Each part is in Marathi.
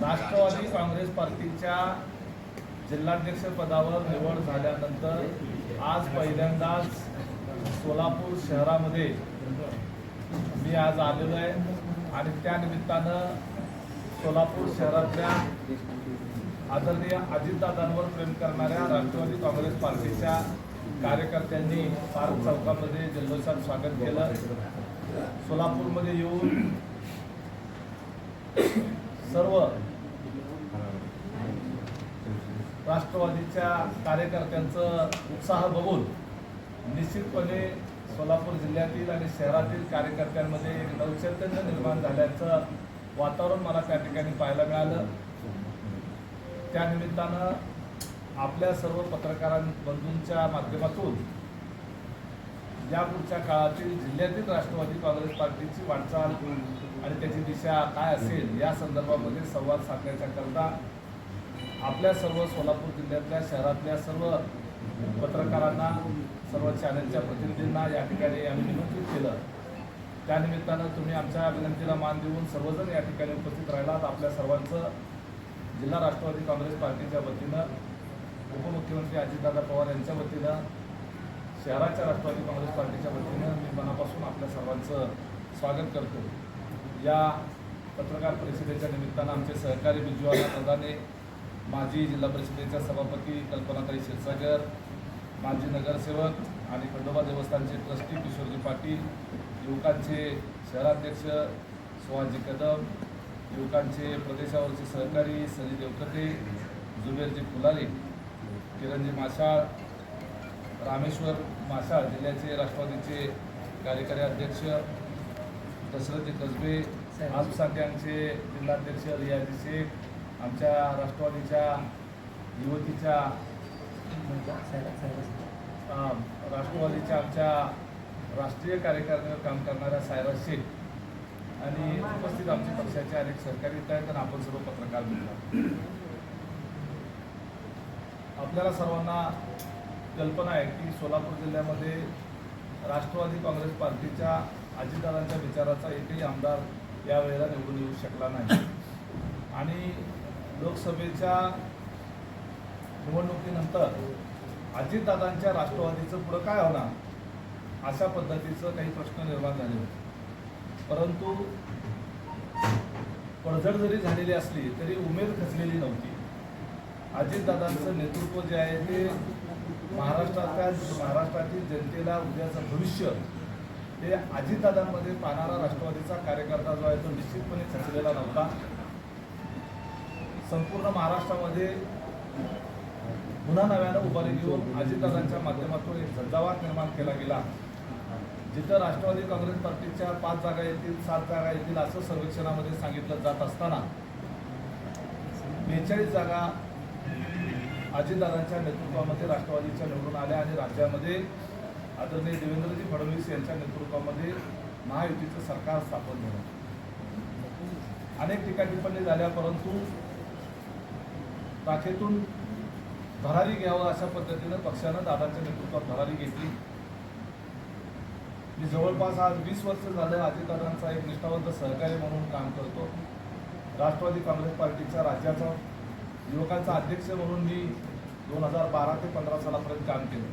राष्ट्रवादी काँग्रेस पार्टीच्या जिल्हाध्यक्ष पदावर निवड झाल्यानंतर आज पहिल्यांदाच सोलापूर शहरामध्ये मी आज आलेलो आहे. आणि त्या निमित्तानं सोलापूर शहरातल्या आदरणीय अजितदादांवर प्रेम करणाऱ्या राष्ट्रवादी काँग्रेस पार्टीच्या कार्यकर्त्यांनी पार्क चौकामध्ये जल्लोषात स्वागत केलं. सोलापूरमध्ये येऊन सर्व राष्ट्रवादीच्या कार्यकर्त्यांचं उत्साह बघून निश्चितपणे सोलापूर जिल्ह्यातील आणि शहरातील कार्यकर्त्यांमध्ये एक नवचैतन्य निर्माण झाल्याचं वातावरण मला त्या ठिकाणी पाहायला मिळालं. त्या निमित्तानं आपल्या सर्व पत्रकारांबंधूंच्या माध्यमातून या पुढच्या काळातील जिल्ह्यातील राष्ट्रवादी काँग्रेस पार्टीची वाटचाल आणि त्याची दिशा काय असेल या संदर्भामध्ये संवाद साधण्याच्या करता आपल्या सर्व सोलापूर जिल्ह्यातल्या शहरातल्या सर्व पत्रकारांना सर्व चॅनलच्या प्रतिनिधींना या ठिकाणी आम्ही निमंत्रित केलं. त्यानिमित्तानं तुम्ही आमच्या विनंतीला मान देऊन सर्वजण या ठिकाणी उपस्थित राहिलात. आपल्या सर्वांचं जिल्हा राष्ट्रवादी काँग्रेस पार्टीच्या वतीनं उपमुख्यमंत्री अजितदादा पवार यांच्या वतीनं शहराच्या राष्ट्रवादी काँग्रेस पार्टीच्या वतीनं मी मनापासून आपल्या सर्वांचं स्वागत करतो. या पत्रकार परिषदेच्या निमित्तानं आमचे सहकारी बिजूवाला प्रधाने माजी जिल्हा परिषदेच्या सभापती कल्पनाताई क्षीरसागर माजी नगरसेवक आणि खंडोबा देवस्थानचे ट्रस्टी किशोरजी पाटील युवकांचे शहराध्यक्ष सुहाजी कदम युवकांचे प्रदेशावरचे सहकारी सनी देवकते जुबेरजी फुलारी किरणजी माशाळ रामेश्वर माशाळ जिल्ह्याचे राष्ट्रवादीचे कार्यकारी अध्यक्ष दशरथजी कसबे अल्पसंख्याकचे जिल्हाध्यक्ष रियाजी शेख आमच्या राष्ट्रवादीच्या युवतीच्या राष्ट्रवादीच्या आमच्या राष्ट्रीय कार्यकारिणीवर काम करणाऱ्या सायरा शेख आणि उपस्थित आमच्या पक्षाचे अनेक सरकारी आहेत आणि आपण सर्व पत्रकार मिळतात. आपल्याला सर्वांना कल्पना आहे की सोलापूर जिल्ह्यामध्ये राष्ट्रवादी काँग्रेस पार्टीच्या अजितदादांच्या विचाराचा एकही आमदार यावेळेला निवडून येऊ शकला नाही. आणि लोकसभेच्या निवडणुकीनंतर अजितदादांच्या राष्ट्रवादीचं पुढं काय होणार? अशा पद्धतीचं काही प्रश्न निर्माण झाले होते. परंतु पडझड जरी झालेली असली तरी उमेद खचलेली नव्हती. अजितदादांचं नेतृत्व जे आहे ते महाराष्ट्रातल्या महाराष्ट्रातील जनतेला उद्याचं भविष्य हे अजितदादांमध्ये पाहणारा राष्ट्रवादीचा कार्यकर्ता जो आहे तो निश्चितपणे खचलेला नव्हता. संपूर्ण महाराष्ट्रामध्ये पुन्हा नव्यानं उभारी घेऊन अजितदादांच्या माध्यमातून एक झंझावात निर्माण केला गेला. जिथं राष्ट्रवादी काँग्रेस पार्टीच्या पाच जागा येतील सात जागा येतील असं सर्वेक्षणामध्ये सांगितलं जात असताना बेचाळीस जागा अजितदादांच्या नेतृत्वामध्ये राष्ट्रवादीच्या निवडून आल्या आणि राज्यामध्ये आदरणीय देवेंद्रजी फडणवीस यांच्या नेतृत्वामध्ये महायुतीचं सरकार स्थापन झालं. अनेक टीकाटिप्पणी झाल्या परंतु राखेतून भरारी घ्यावं अशा पद्धतीनं पक्षानं दादांच्या नेतृत्वात भरारी घेतली. मी जवळपास आज वीस वर्ष झालं अजितदादांचा एक निष्ठावंत सहकारी म्हणून काम करतो. राष्ट्रवादी काँग्रेस पार्टीच्या राज्याचा युवकांचा अध्यक्ष म्हणून मी दोन हजार बारा ते पंधरा सालापर्यंत काम केलं.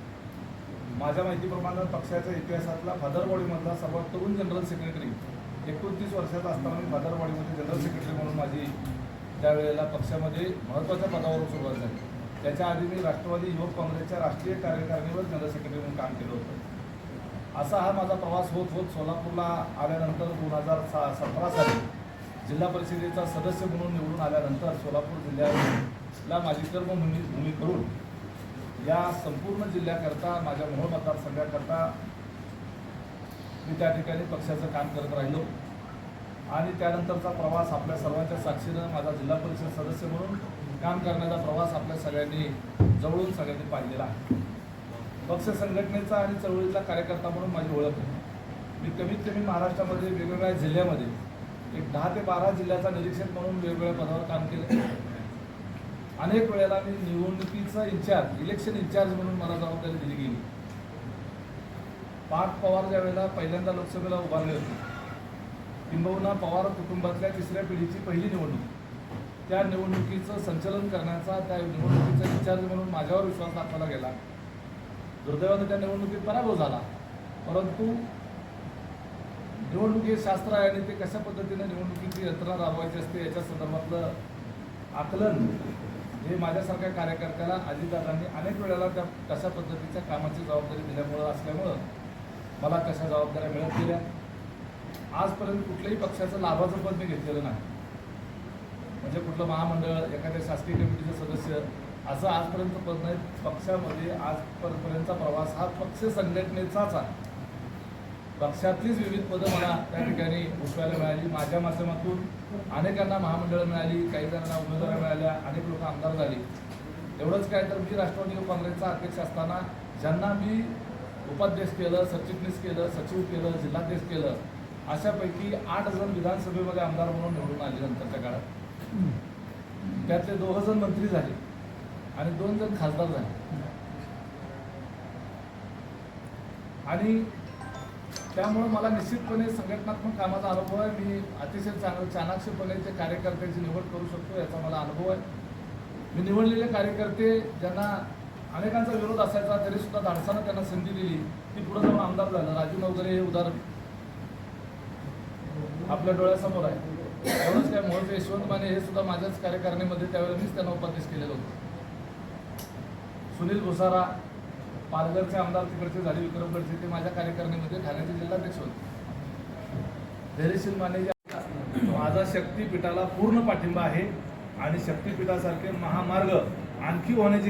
माझ्या माहितीप्रमाणे पक्षाच्या इतिहासातला भदरवाडीमधला सर्वात तरुण जनरल सेक्रेटरी एकोणतीस वर्षाचा असताना मी फादरबॉडीमध्ये जनरल सेक्रेटरी म्हणून माझी त्यावेळेला पक्षामध्ये महत्त्वाच्या पदावर सुरुवात झाली. त्याच्या आधी मी राष्ट्रवादी युवक काँग्रेसच्या राष्ट्रीय कार्यकारिणीवर जनरल सेक्रेटरी म्हणून काम केलं होतं. असा हा माझा प्रवास होत होत सोलापूरला आल्यानंतर दोन हजार सा सतरा साली जिल्हा परिषदेचा सदस्य म्हणून निवडून आल्यानंतर सोलापूर जिल्ह्याला माझी कर्मभूमी भूमी करून या संपूर्ण जिल्ह्याकरता माझ्या मोहोळ मतदारसंघाकरता मी त्या ठिकाणी पक्षाचं काम करत राहिलो. आणि त्यानंतरचा प्रवास आपल्या सर्वांच्या साक्षीनं माझा जिल्हा परिषद सदस्य म्हणून काम करण्याचा प्रवास आपल्या सगळ्यांनी जवळून सगळ्यांनी पाहिलेला आहे. पक्ष संघटनेचा आणि चळवळीचा कार्यकर्ता म्हणून माझी ओळख आहे. मी कमीत कमी महाराष्ट्रामध्ये वेगवेगळ्या जिल्ह्यामध्ये एक दहा ते बारा जिल्ह्याचा निरीक्षक म्हणून वेगवेगळ्या पदावर काम केलं. अनेक वेळेला मी निवडणुकीचा इन्चार्ज इलेक्शन इन्चार्ज म्हणून मला जबाबदारी दिली गेली. पार्थ पवार ज्या वेळेला पहिल्यांदा लोकसभेला उभारले होते किंबहुना पवार कुटुंबातल्या तिसऱ्या पिढीची पहिली निवडणूक. त्या निवडणुकीचं संचलन करण्याचा त्या निवडणुकीचा विचार म्हणून माझ्यावर विश्वास दाखवला गेला. दुर्दैवाने त्या निवडणुकीत पराभव झाला. परंतु निवडणूक हे शास्त्र आहे आणि ते कशा पद्धतीने निवडणुकीची यंत्रणा राबवायची असते याच्या संदर्भातलं आकलन हे माझ्यासारख्या कार्यकर्त्याला अजितदादांनी अनेक वेळेला त्या कशा पद्धतीच्या कामाची जबाबदारी दिल्यामुळं असल्यामुळं मला कशा जबाबदाऱ्या मिळत गेल्या. आजपर्यंत कुठल्याही पक्षाचं लाभाचं पद मी घेतलेलं नाही. म्हणजे कुठलं महामंडळ एखाद्या शासकीय कमिटीचं सदस्य असं आजपर्यंत पद नाही. पक्षामध्ये आजपर्यंतचा प्रवास हा पक्ष संघटनेचाच आहे. पक्षातलीच विविध पदं मला त्या ठिकाणी उठवायला मिळाली. माझ्या माध्यमातून अनेकांना महामंडळं मिळाली काही जणांना उमेदवारी मिळाल्या अनेक लोक आमदार झाली. एवढंच काय तर मी राष्ट्रवादी काँग्रेसचा अध्यक्ष असताना ज्यांना मी उपाध्यक्ष केलं सरचिटणीस केलं सचिव केलं जिल्हाध्यक्ष केलं अशापैकी आठ जण विधानसभेमध्ये आमदार म्हणून निवडून आले नंतरच्या काळात. त्यातले दोघ जण मंत्री झाले आणि दोन जण खासदार झाले. आणि त्यामुळं मला निश्चितपणे संघटनात्मक कामाचा अनुभव आहे. मी अतिशय चांग चाणाक्षपणे ते कार्यकर्त्यांची निवड करू शकतो याचा मला अनुभव आहे. मी निवडलेले कार्यकर्ते ज्यांना अनेकांचा विरोध असायचा तरीसुद्धा धाडसानं त्यांना संधी दिली. ती पुढे जाऊन आमदार झालं. राजू नवगरे हे उदाहरण. आपल्या डोळ्यासमोर आहे. एवढंच काय मोहचे यशवंत माने हे सुद्धा माझ्याच कार्यकारिणीमध्ये त्यावेळेला मीच त्यांना उपदेश केलेलं होतो. सुनील भुसारा पालघरचे आमदार तिकडचे झाले विक्रमगडचे ते माझ्या कार्यकारिणीमध्ये ठाण्याचे जिल्हाध्यक्ष होते. धैर्यशील माने जे- माझा शक्तीपीठाला पूर्ण पाठिंबा आहे आणि शक्तीपीठासारखे महामार्ग आणखी होण्याची